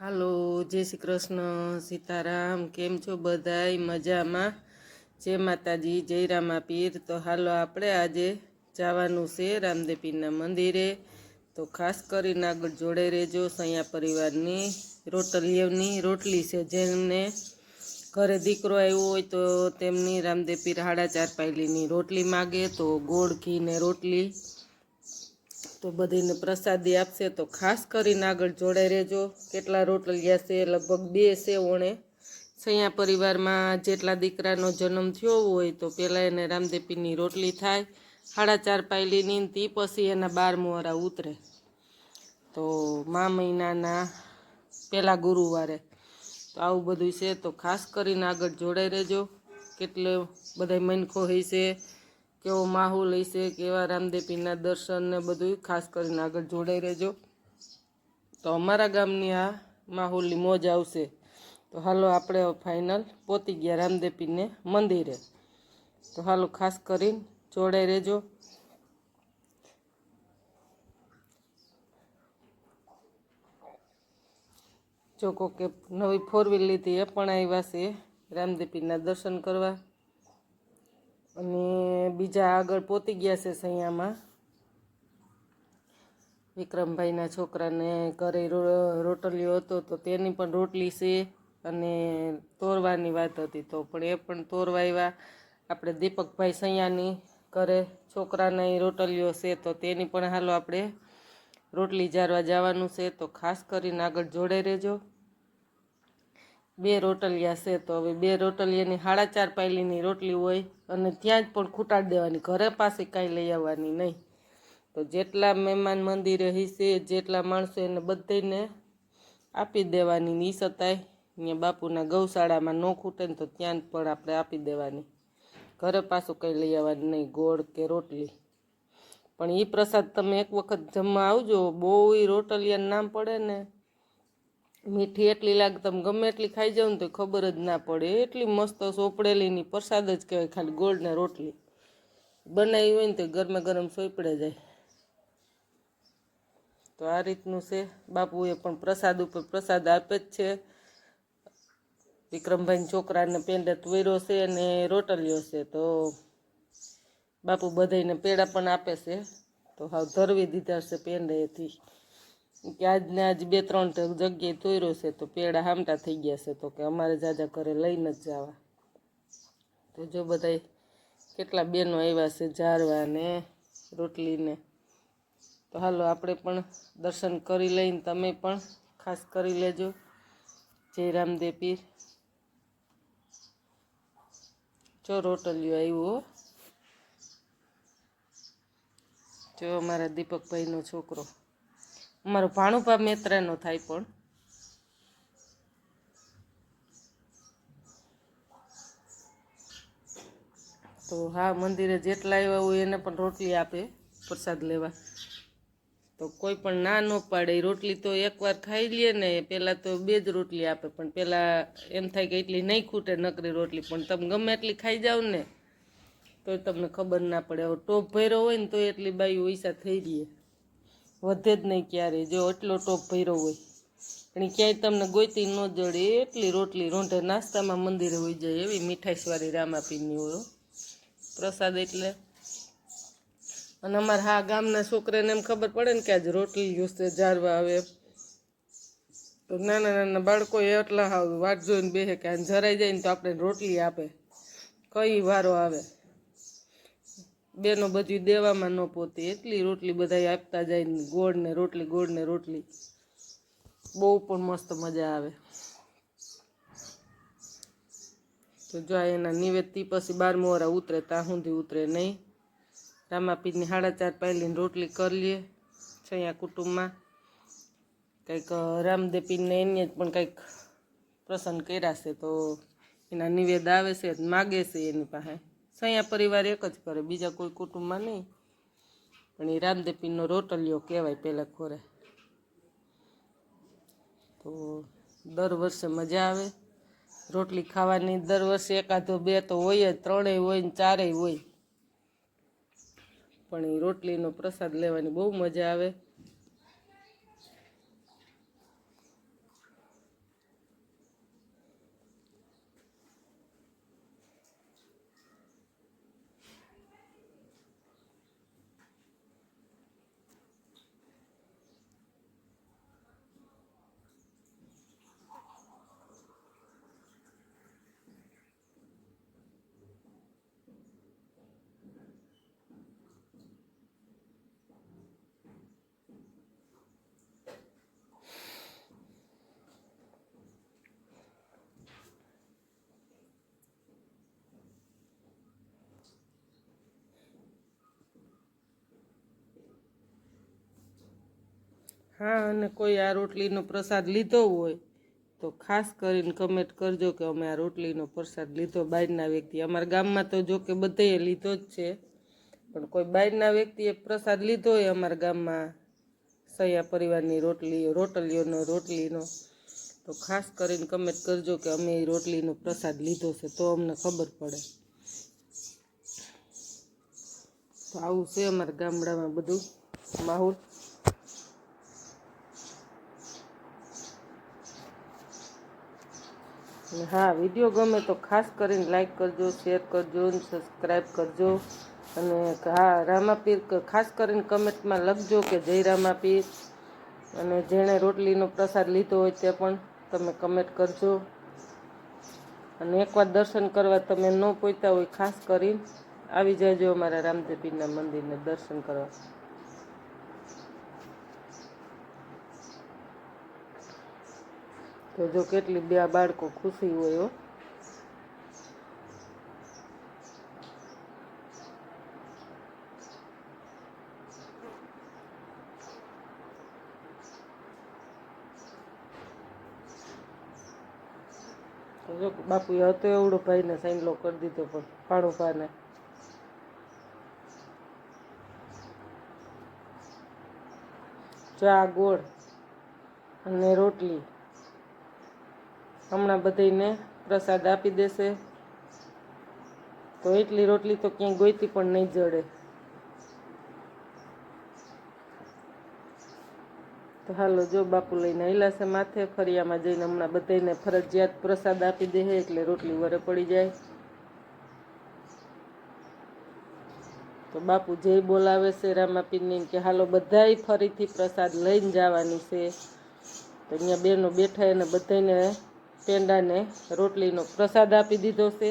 હાલો, જય શ્રી કૃષ્ણ. સીતારામ, કેમ છો બધાય? મજામાં? જય માતાજી, જય રામા પીર તો હાલો, આપણે આજે જવાનું છે રામદેપીરના મંદિરે. તો ખાસ કરીને આગળ જોડે રહેજો, સૈયા પરિવારની રોટલીઓની રોટલી છે. જેમને ઘરે દીકરો આવ્યો હોય તો તેમની રામદેપીર સાડા ચાર પાયલીની રોટલી માગે. તો ગોળ ઘી ને રોટલી તો બધીને પ્રસાદી આપશે તો ખાસ કરીને આગળ જોડાઈ રહેજો. કેટલા રોટલિયા છે? લગભગ બે છે ઓણે. સૈયા પરિવારમાં જેટલા દીકરાનો જન્મ થયો હોય તો પહેલાં એને રામદેપીની રોટલી થાય. સાડા ચાર પાયલીની તે પછી એના બાર મોરા ઉતરે. તો મા મહિનાના પહેલા ગુરુવારે. તો આવું બધું છે તો ખાસ કરીને આગળ જોડાઈ રહેજો. કેટલો બધા મનખો હોય છે કેવો માહોલ હશે કેવા રામદેપીના દર્શન ને બધું ખાસ કરીને આગળ જોડાઈ રહેજો. તો અમારા ગામની આ માહોલની મોજ આવશે. તો હાલો આપણે ફાઇનલ પહોંચી ગયા રામદેપીને મંદિરે. તો હાલો ખાસ કરીને જોડાઈ રહેજો. જો કોકે નવી ફોર વ્હીલ લીધી એ પણ આવ્યા છે રામદેપીના દર્શન કરવા. અને બીજા આગળ પોતી ગયા છે સૈયામાં. વિક્રમભાઈના છોકરાને ઘરે રોટલીઓ હતો તો તેની પણ રોટલી છે અને તોરવાની વાત હતી તો પણ એ પણ તોરવા આવ્યા. આપણે દીપકભાઈ સૈયાની ઘરે છોકરાને રોટલીઓ છે તો તેની પણ હાલો આપણે રોટલી જારવા જવાનું છે તો ખાસ કરીને આગળ જોડે રહેજો. બે રોટલિયા છે તો હવે બે રોટલિયાની સાડા ચાર પાયલીની રોટલી હોય અને ત્યાં જ પણ ખૂટાડી દેવાની. ઘરે પાસે કાંઈ લઈ આવવાની નહીં. તો જેટલા મહેમાન મંદિરે હશે, જેટલા માણસો એને બધાને આપી દેવાની ની સતાય. અહીંયા બાપુના ગૌશાળામાં ન ખૂટે ને તો ત્યાં જ પણ આપણે આપી દેવાની. ઘરે પાછું કંઈ લઈ આવવાની નહીં, ગોળ કે રોટલી. પણ એ પ્રસાદ તમે એક વખત જમવા આવજો બહુ એ રોટલિયાનું નામ પડે ને. મીઠી એટલી લાગે, તમે ગમે એટલી ખાઈ જાવ ને તો ખબર જ ના પડે. એટલી મસ્ત સોપડેલીની પ્રસાદ જ કહેવાય, ખાલી ગોળને રોટલી. બનાવી હોય ને તો ગરમે ગરમ સોપડે જાય. તો આ રીતનું છે. બાપુએ પણ પ્રસાદ ઉપર પ્રસાદ આપે જ છે. વિક્રમભાઈ છોકરાને પેંડે તુવેરો છે અને રોટલીઓ છે. તો બાપુ બધાને પેડા પણ આપે છે. તો હાવ ધરવી દીધા છે પેંડેથી કે આજને આજ બે ત્રણ જગ્યાએ તોર્યો છે, તો પેડા હામટા થઈ ગયા છે, તો કે અમારે જાજા ઘરે લઈને જ જવા. તો જો બધા કેટલા બેનો આવ્યા છે જારવા ને રોટલીને તો હાલો આપણે પણ દર્શન કરી લઈને તમે પણ ખાસ કરી લેજો. જય રામદેવ પીર. જો રોટલિયો આવ્યું જો અમારા દીપકભાઈનો છોકરો. અમારો ભાણુભા મેત્રાનો થાય પણ. તો હા, મંદિરે જેટલા આવ્યા હોય એને પણ રોટલી આપે, પ્રસાદ લેવા. તો કોઈ પણ ના ન પાડે રોટલી તો એકવાર ખાઈ લઈએ ને પહેલાં તો બે જ રોટલી આપે, પણ પહેલાં એમ થાય કે એટલી નહીં ખૂટે નકરી રોટલી, પણ તમે ગમે એટલી ખાઈ જાઓ ને તો તમને ખબર ના પડે. ટોપ ભર્યો હોય ને તો એટલી બાઈ પૈસા થઈ રહીએ વધે જ નહીં ક્યારે. જો એટલો ટોપ ભર્યો હોય. પણ ક્યાંય તમને ગોતી ન જડે, એટલી રોટલી રોંઢે નાસ્તામાં મંદિરે હોઈ જાય એવી મીઠાઈસવાળી રામાપીની હોય. પ્રસાદ એટલે. અને અમારા હા ગામના છોકરાને એમ ખબર પડે ને કે આજ રોટલી જોશે જારવા આવે તો નાના નાના બાળકો એટલા હાવ વાટ જોઈને બેસે કે જરાઈ જાય ને તો આપણે રોટલી આપે. કઈ વારો આવે. બેનો બધું દેવામાં ન પોતે. એટલી રોટલી બધા આપતા જાય ને ગોળ ને રોટલી, ગોળ ને રોટલી. બહુ પણ મસ્ત મજા આવે. તો જો એના નિવેદથી પછી બાર મોરા ઉતરે ત્યાં સુધી ઉતરે નહીં. રામાપીરની સાડા ચાર પાયલીની રોટલી કરી લઈએ છૈયા કુટુંબમાં કંઈક રામદેપીને એને જ પણ કંઈક પ્રસન્ન કર્યા છે, તો એના નિવેદ આવે છે, માગે છે એની પાસે. સૈયા પરિવાર એક જ કરે બીજા કોઈ કુટુંબમાં નહીં. પણ એ રામદેપીનો રોટલીઓ કહેવાય પહેલાં ખોરે. તો દર વર્ષે મજા આવે. રોટલી ખાવાની દર વર્ષે એકાદો બે તો હોય જ, ત્રણેય હોય ને ચારેય હોય. પણ એ રોટલીનો પ્રસાદ લેવાની બહુ મજા આવે. હા, અને કોઈ આ રોટલીનો પ્રસાદ લીધો હોય, તો ખાસ કરીને કમેન્ટ કરજો કે અમે આ રોટલીનો પ્રસાદ લીધો બહારના વ્યક્તિ. અમારા ગામમાં તો જો કે બધાએ લીધો જ છે, પણ કોઈ બહારના વ્યક્તિએ પ્રસાદ લીધો હોય અમારા ગામમાં, સૈયા પરિવારની રોટલી, રોટલીઓનો, રોટલીનો, તો ખાસ કરીને કમેન્ટ કરજો કે અમે એ રોટલીનો પ્રસાદ લીધો છે, તો અમને ખબર પડે. તો આવું છે અમારા ગામડામાં બધું. માહોલ? હા, વીડિયો ગમે તો ખાસ કરીને લાઈક કરજો શેર કરજો અને સબસ્ક્રાઈબ કરજો. અને હા, રામાપીર ખાસ કરીને કમેન્ટમાં લખજો કે જય રામાપીર. અને જેણે રોટલીનો પ્રસાદ લીધો હોય તે પણ તમે કમેન્ટ કરજો. અને એકવાર દર્શન કરવા તમે ન પહોંચતા હોય, ખાસ કરીને આવી જજો અમારા રામદેવીના મંદિરને દર્શન કરવા. તો જો કેટલી બે બાળકો ખુશી હોય જો બાપુએ હતો એવડો ભાઈને સાઈનલો કરી દીધો પણ પાણું પાને. ચા ગોળ અને રોટલી. હમણાં બધાને પ્રસાદ આપી દેશે. તો એટલી રોટલી તો ક્યાંય ગોઈતી પણ નહીં જડે. તો હાલો, જો બાપુ લઈને છે માથે ફરિયામાં જઈને હમણાં બધાને ફરજિયાત પ્રસાદ આપી દે એટલે રોટલી વરે પડી જાય. તો બાપુ જય બોલાવે છે રામાપીરની કે, હાલો, બધાય ફરીથી પ્રસાદ લઈને જવાની છે. તો અહીંયા બેનો બેઠા એને બધાને પેંડાને રોટલીનો પ્રસાદ આપી દીધો છે.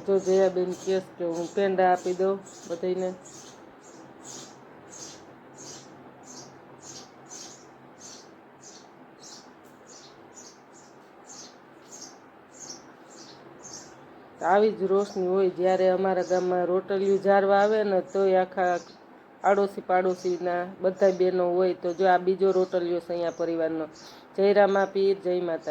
તો જયાબેન કહેશ કે હું પેંડા આપી દઉં બધાને આવી જ રોશની હોય જ્યારે અમારા ગામમાં રોટલિયું જારવા આવે ને તોય આખા આડોશી પાડોશીના બધા બહેનો હોય તો જો આ બીજો રોટલિયો છે અહીંયા પરિવારનો. જય રામા પીર, જય માતા